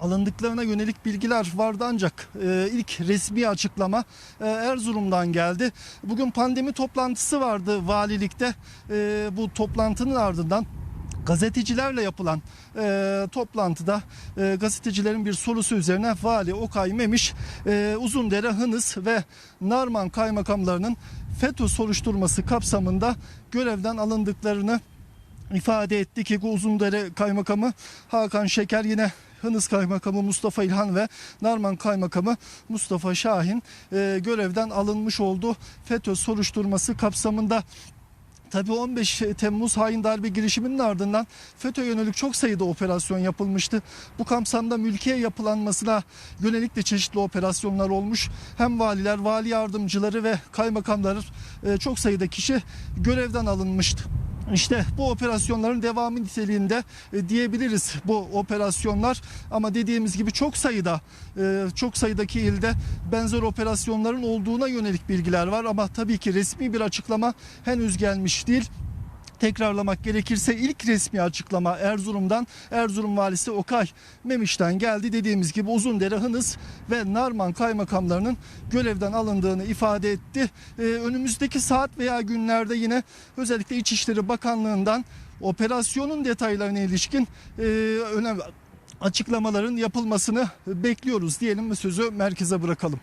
alındıklarına yönelik bilgiler vardı ancak e, ilk resmi açıklama e, Erzurum'dan geldi. Bugün pandemi toplantısı vardı valilikte. E, bu toplantının ardından gazetecilerle yapılan e, toplantıda e, gazetecilerin bir sorusu üzerine Vali Okay Memiş e, Uzundere, Hınıs ve Narman kaymakamlarının FETÖ soruşturması kapsamında görevden alındıklarını ifade etti ki Uzundere Kaymakamı Hakan Şeker yine Hınıs Kaymakamı Mustafa İlhan ve Narman Kaymakamı Mustafa Şahin e, görevden alınmış oldu. FETÖ soruşturması kapsamında Tabii 15 Temmuz hain darbe girişiminin ardından FETÖ yönelik çok sayıda operasyon yapılmıştı. Bu kapsamda mülkiye yapılanmasına yönelik de çeşitli operasyonlar olmuş. Hem valiler, vali yardımcıları ve kaymakamlar e, çok sayıda kişi görevden alınmıştı. İşte bu operasyonların devamı niteliğinde e, diyebiliriz bu operasyonlar. Ama dediğimiz gibi çok sayıda e, çok sayıdaki ilde benzer operasyonların olduğuna yönelik bilgiler var. Ama tabii ki resmi bir açıklama henüz gelmiş değil tekrarlamak gerekirse ilk resmi açıklama Erzurum'dan Erzurum valisi Okay Memiş'ten geldi. Dediğimiz gibi Uzundere, Hınıs ve Narman kaymakamlarının görevden alındığını ifade etti. Ee, önümüzdeki saat veya günlerde yine özellikle İçişleri Bakanlığı'ndan operasyonun detaylarına ilişkin e, önemli açıklamaların yapılmasını bekliyoruz diyelim ve sözü merkeze bırakalım.